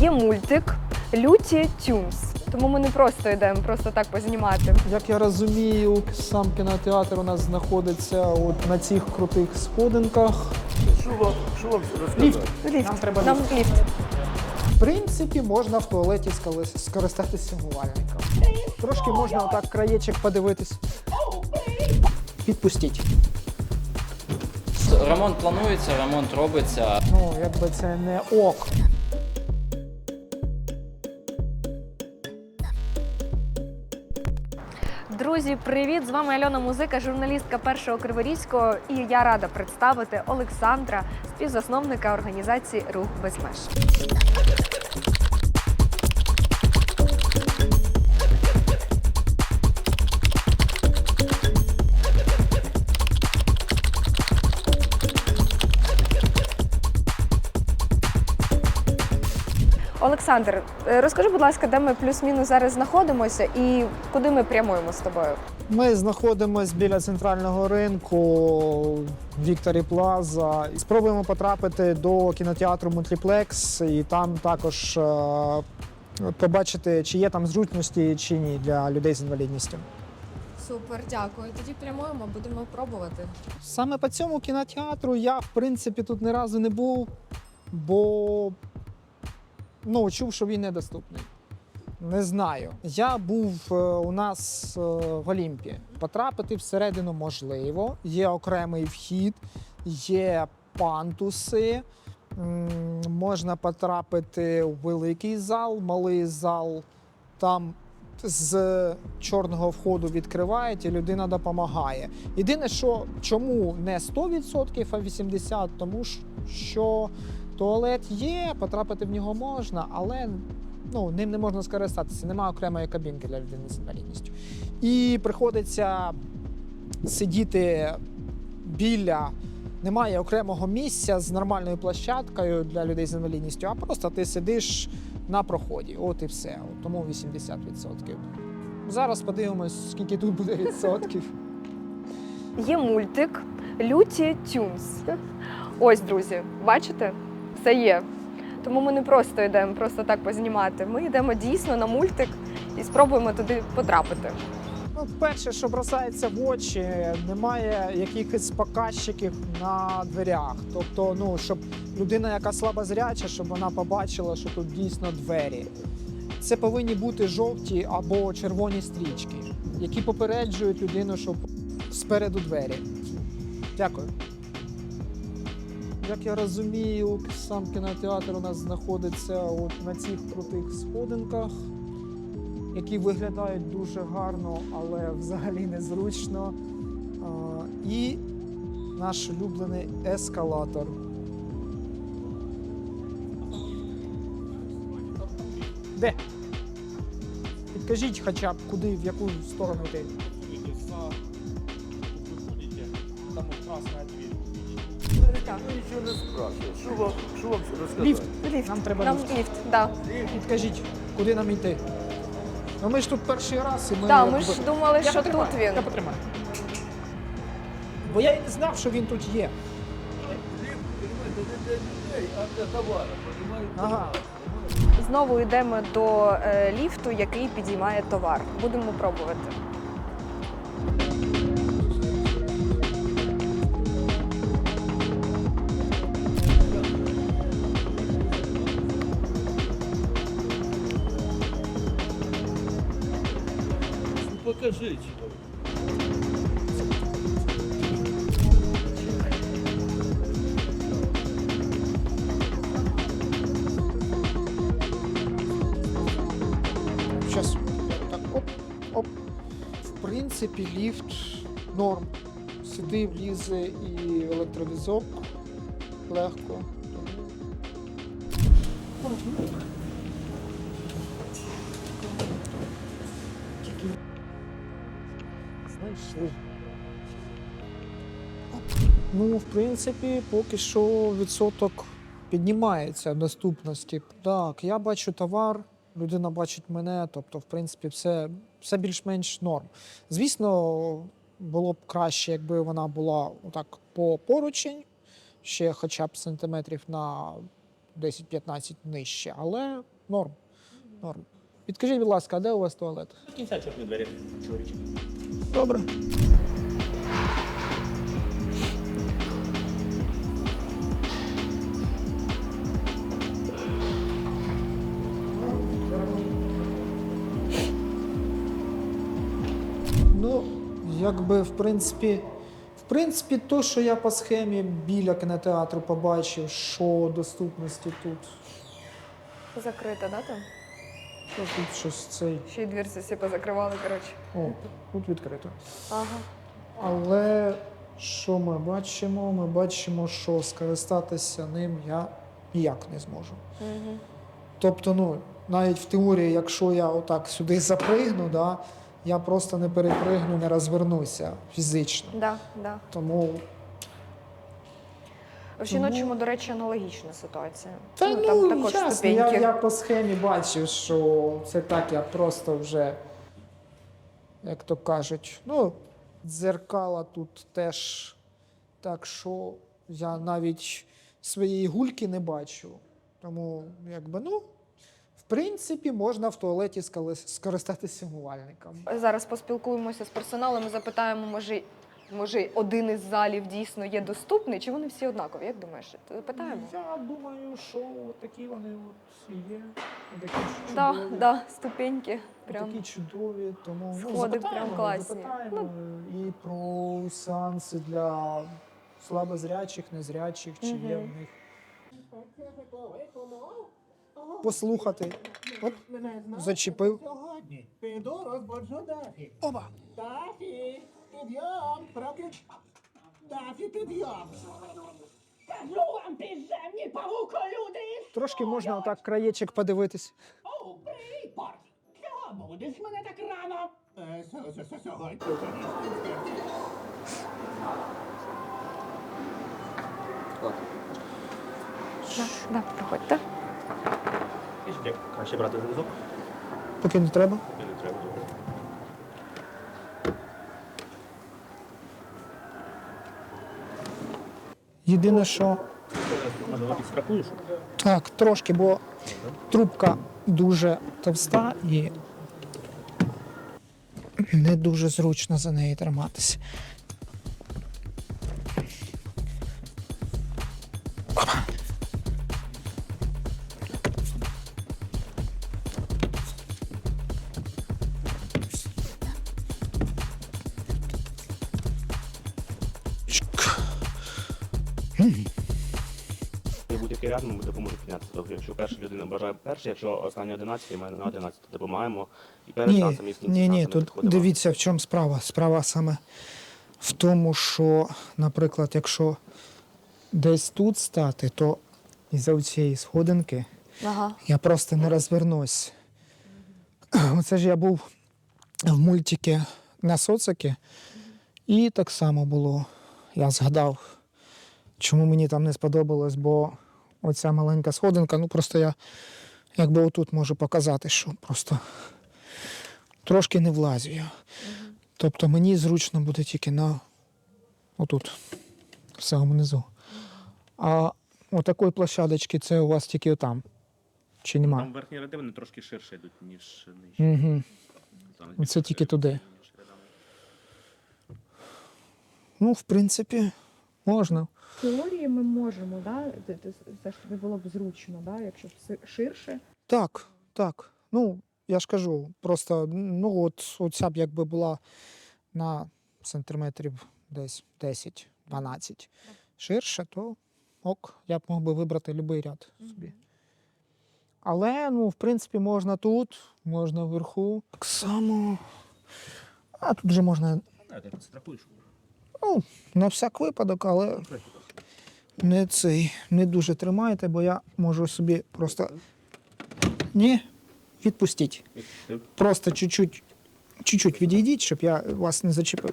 Є мультик Люті Тюнс. Тому ми не просто йдемо, просто так познімати. Як я розумію, сам кінотеатр у нас знаходиться от на цих крутих сходинках. Що вам, що вам розказати? Ліфт. Ліфт. Нам треба Нам ліфт. ліфт. В принципі, можна в туалеті сколи- скористатися умивальником. Трошки можна отак краєчок подивитись. Підпустіть. Ремонт планується, ремонт робиться. Ну, якби це не ок. Друзі, привіт! З вами Альона Музика, журналістка першого Криворізького. І я рада представити Олександра, співзасновника організації Рух без меж. Олександр, е, розкажи, будь ласка, де ми плюс-мінус зараз знаходимося і куди ми прямуємо з тобою? Ми знаходимося біля центрального ринку Вікторі Плаза. І Спробуємо потрапити до кінотеатру Мультиплекс і там також е, побачити, чи є там зручності чи ні для людей з інвалідністю. Супер, дякую. Тоді прямуємо, будемо пробувати. Саме по цьому кінотеатру я, в принципі, тут ні разу не був, бо ну, чув, що він недоступний. Не знаю. Я був е, у нас е, в Олімпі. Потрапити всередину можливо. Є окремий вхід, є пантуси. М, Можна потрапити у великий зал, малий зал. Там з чорного входу відкривають і людина допомагає. Єдине, що чому не 100%, а 80%, тому що туалет є, потрапити в нього можна, але ну, ним не можна скористатися. Немає окремої кабінки для людини з інвалідністю. І приходиться сидіти біля. Немає окремого місця з нормальною площадкою для людей з інвалідністю, а просто ти сидиш на проході. От і все. От Тому 80%. Зараз подивимось, скільки тут буде відсотків. Є мультик Люті Тюнс. Ось, друзі, бачите? Все є. Тому ми не просто йдемо, просто так познімати. Ми йдемо дійсно на мультик і спробуємо туди потрапити. Ну, перше, що бросається в очі, немає якихось показчиків на дверях. Тобто, ну щоб людина, яка слабозряча, щоб вона побачила, що тут дійсно двері. Це повинні бути жовті або червоні стрічки, які попереджують людину, щоб спереду двері. Дякую. Як я розумію, сам кінотеатр у нас знаходиться от на цих крутих сходинках які виглядають дуже гарно, але взагалі незручно. І наш улюблений ескалатор. Де? Підкажіть хоча б, куди, в яку сторону йти. Так. Ви нічого не спрашуєте. Що вам, що вам розказати? Ліфт. Ліфт. Нам треба Нам ліфт. ліфт, да. Підкажіть, куди нам йти? Ну ми ж тут перший раз і ми. Так, ми ж думали, Я що потримаю, тут він. Я потримаю. Бо я і не знав, що він тут є. Ліфт, понимаєте, не для людей, а для товару, понимаєте? Ага. Знову йдемо до е, ліфту, який підіймає товар. Будемо пробувати. Покажіть. Принципі, ліфт норм. Сюди влізе і електровізок легко. Знайшли. Ну, в принципі, поки що відсоток піднімається доступності. Так, я бачу товар, людина бачить мене, тобто, в принципі, все, все більш-менш норм. Звісно, було б краще, якби вона була отак по поручень, ще хоча б сантиметрів на 10-15 нижче, але норм. норм. Підкажіть, будь ласка, а де у вас туалет? Кінця чорні двері чоловічі. Добре. Якби в принципі, в принципі, то, що я по схемі біля кінотеатру побачив, що доступності тут, Закрита, да, там? то тут щось цей. Ще й двірці всі позакривали, коротше. О, тут відкрито. Ага. Але що ми бачимо? Ми бачимо, що скористатися ним я ніяк не зможу. Угу. Тобто, ну, навіть в теорії, якщо я отак сюди запригну, да, я просто не перепригну, не розвернуся фізично. Да, да. Тому В жіночому, до речі, аналогічна ситуація. Та ну, там також ясно, ступеньки. я, я по схемі бачив, що це так, я просто вже, як то кажуть, ну, дзеркала тут теж. Так що я навіть своєї гульки не бачу. Тому, якби, ну, принципі, можна в туалеті скористатися умивальником. Зараз поспілкуємося з персоналом і запитаємо, може, може, один із залів дійсно є доступний, чи вони всі однакові? Як думаєш? Запитаємо? Я думаю, що такі вони от є. Такі Да, чудові. да, ступеньки. Прям. Такі чудові, тому ну, Сходи запитаємо, прям класні. запитаємо і про сеанси для слабозрячих, незрячих, чи є в них. Послухати. Оп, зачепив. Сьогодні піду розбуджу Дафі. Оба! Дафі, підйом, проки... Дафі, підйом. Кажу вам, підземні павуколюди! Трошки можна отак краєчок подивитись. О, припорт! Чого будеш мене так рано? Е, с- с- с- Сьогодні. Да, да, проходьте. Як краще брати зв'язок? Поки не треба. Не треба. Єдине, що підстрахуєш? так, трошки, бо трубка дуже товста і не дуже зручно за неї триматися. І будь-який ряд ми допоможемо підняти. Тобто, якщо перша людина бажає перший, якщо остання 11, ми на 11 то допомагаємо. І перед Ні, шансом, і в кінці ні, ні, шансом тут підходимо. дивіться, в чому справа. Справа саме в тому, що, наприклад, якщо десь тут стати, то із-за цієї сходинки Ага. я просто не розвернусь. Оце ж я був в мультики на социки, і так само було. Я згадав, чому мені там не сподобалось, бо оця маленька сходинка, ну просто я якби отут можу показати, що просто трошки не влазю я. Тобто мені зручно буде тільки на отут, в самому низу. А отакої площадочки це у вас тільки отам. Чи нема? Там верхні ряди вони трошки ширше йдуть, ніж нижчі. Угу. Там Оце тільки туди. Ну, в принципі, можна. В теорії ми можемо, да? це- ж тобі було б зручно, да? якщо б ширше. Так, так. Ну, я ж кажу, просто ну, от, оця б якби була на сантиметрів десь 10-12 ширше, то ок, я б мог би вибрати будь-який ряд собі. Але, ну, в принципі, можна тут, можна вверху. Так само. А тут же можна А, ти підстрахуєш. Ну, на всяк випадок, але не цей, не дуже тримайте, бо я можу собі просто. Ні, відпустіть. Просто чуть-чуть, чуть-чуть відійдіть, щоб я вас не зачепив.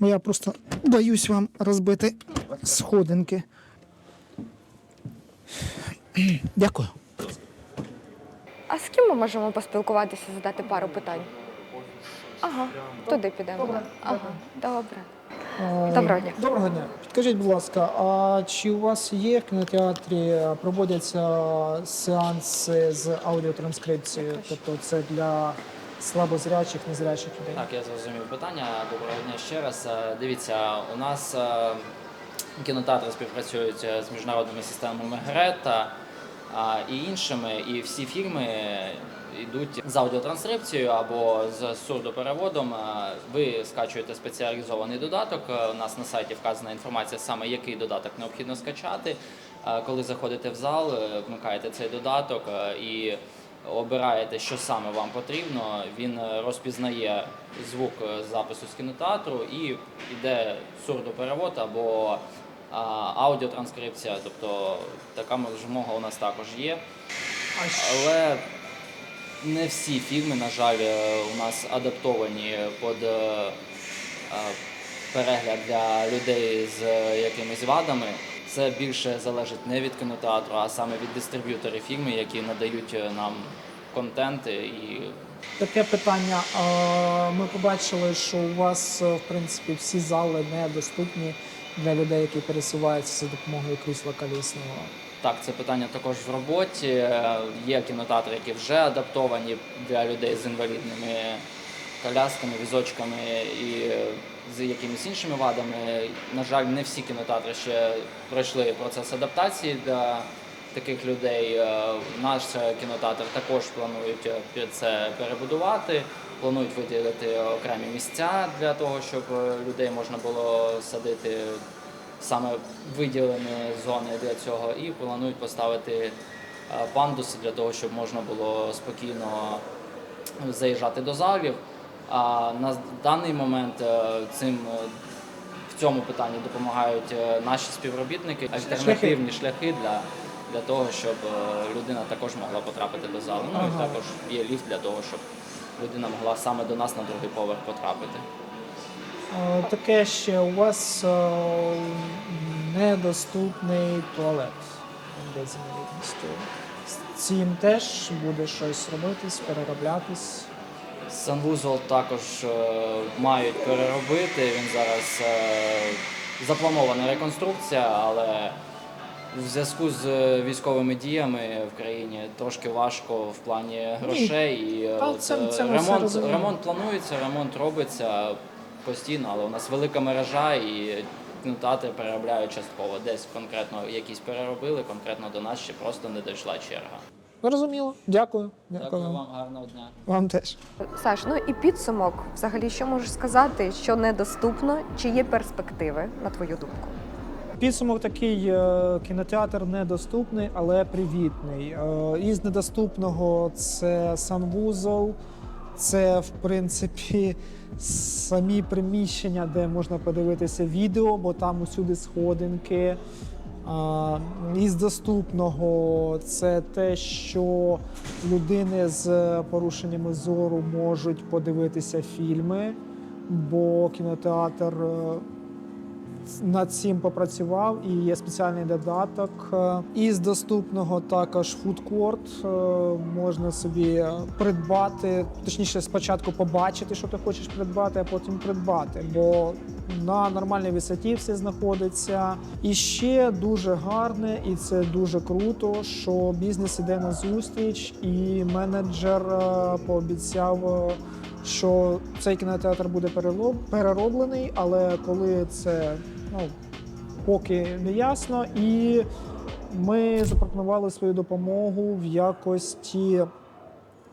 Бо я просто боюсь вам розбити сходинки. Дякую. З ким ми можемо поспілкуватися, задати пару питань? Ага, туди підемо. Добре, Ага, добре. Е, Доброго дня. Доброго дня. Підкажіть, будь ласка, а чи у вас є в кінотеатрі проводяться сеанси з аудіотранскрипцією? Тобто це для слабозрячих, незрячих людей? Так, я зрозумів питання. Доброго дня ще раз. Е, Дивіться, у нас е, кінотеатри співпрацюють е, з міжнародними системами Грета і іншими, і всі фільми йдуть з аудіотранскрипцією або з сурдопереводом. Ви скачуєте спеціалізований додаток. У нас на сайті вказана інформація саме який додаток необхідно скачати. Коли заходите в зал, е, вмикаєте цей додаток е, і обираєте, що саме вам потрібно. Він розпізнає звук е, запису з кінотеатру і йде сурдоперевод або аудіотранскрипція. Тобто така змога у нас також є. Але не всі фільми, на жаль, е, у нас адаптовані під е, е, перегляд для людей з якимись вадами. Це більше залежить не від кінотеатру, а саме від дистриб'юторів фільмів, які надають нам контент і Таке питання. Ми побачили, що у вас в принципі всі зали недоступні для людей, які пересуваються за допомогою крісла колісного. Так, це питання також в роботі. Є кінотеатри, які вже адаптовані для людей з інвалідними колясками, візочками і з якимись іншими вадами. На жаль, не всі кінотеатри ще пройшли процес адаптації для таких людей. Е, Наш е, кінотеатр також планують е, це перебудувати. Планують виділити окремі місця для того, щоб людей можна було садити саме виділені зони для цього, і планують поставити пандуси для того, щоб можна було спокійно заїжджати до залів. А на даний момент цим в цьому питанні допомагають наші співробітники, альтернативні шляхи для, для того, щоб е, людина також могла потрапити до залу. Ну і також є ліфт для того, щоб людина могла саме до нас на другий поверх потрапити. Таке ще у вас е, недоступний туалет з інвалідністю. З цим теж буде щось робитись, перероблятись. Санвузол також е, мають переробити. Він зараз е, запланована реконструкція, але в зв'язку з е, військовими діями в країні трошки важко в плані грошей. І е, Та от, це- е, це ремонт, ремонт планується, ремонт робиться постійно, але у нас велика мережа і кінотеатри переробляють частково. Десь конкретно якісь переробили, конкретно до нас ще просто не дійшла черга. Зрозуміло. Дякую. Дякую, Дякую вам. вам, гарного дня. Вам теж. Саш, ну і підсумок. Взагалі, що можеш сказати, що недоступно, чи є перспективи, на твою думку? Підсумок такий: е, кінотеатр недоступний, але привітний. Е, Із недоступного це санвузол, це в принципі самі приміщення, де можна подивитися відео, бо там усюди сходинки. Із доступного це те, що людини з порушеннями зору можуть подивитися фільми, бо кінотеатр е, над цим попрацював і є спеціальний додаток. Е, Із доступного також фудкорт е, можна собі придбати, точніше, спочатку побачити, що ти хочеш придбати, а потім придбати. Бо на нормальній висоті все знаходиться. І ще дуже гарне, і це дуже круто, що бізнес іде на зустріч, і менеджер е, пообіцяв. що цей кінотеатр буде перероблений, але коли це ну, поки не ясно, і ми запропонували свою допомогу в якості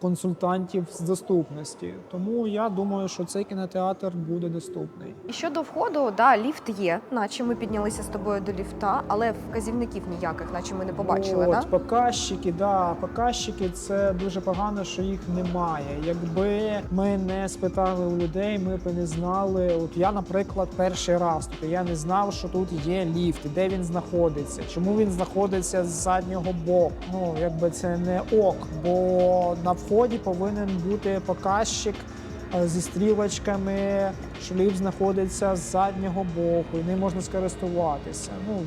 консультантів з доступності. Тому я думаю, що цей кінотеатр буде доступний. І щодо входу, да, ліфт є, наче ми піднялися з тобою до ліфта, але вказівників ніяких, наче ми не побачили. От, Да? показчики, да, показчики це дуже погано, що їх немає. Якби ми не спитали у людей, ми б не знали. От я, наприклад, перший раз тобто я не знав, що тут є ліфт, де він знаходиться, чому він знаходиться з заднього боку. Ну якби це не ок, бо на вході повинен бути показчик. е, Зі стрілочками, ліфт знаходиться з заднього боку, і ним можна скористуватися. Ну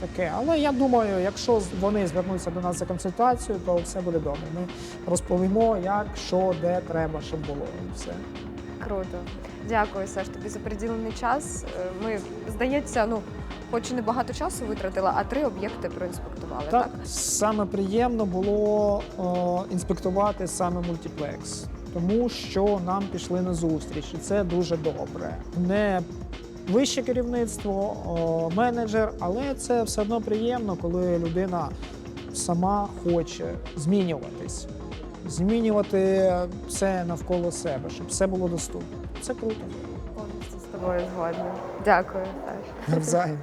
таке. Але я думаю, якщо вони звернуться до нас за консультацією, то все буде добре. Ми розповімо, як, що, де треба, щоб було. Все. Круто. Дякую, Саш, тобі за приділений час. Е, Ми, здається, ну, хоч і не багато часу витратила, а три об'єкти проінспектували, так? Так, саме приємно було о, інспектувати саме мультиплекс, тому що нам пішли на зустріч, і це дуже добре. Не вище керівництво, о, менеджер, але це все одно приємно, коли людина сама хоче змінюватись, змінювати все навколо себе, щоб все було доступно. Це круто. Повністю з тобою згодна. Дякую. Навзаєм.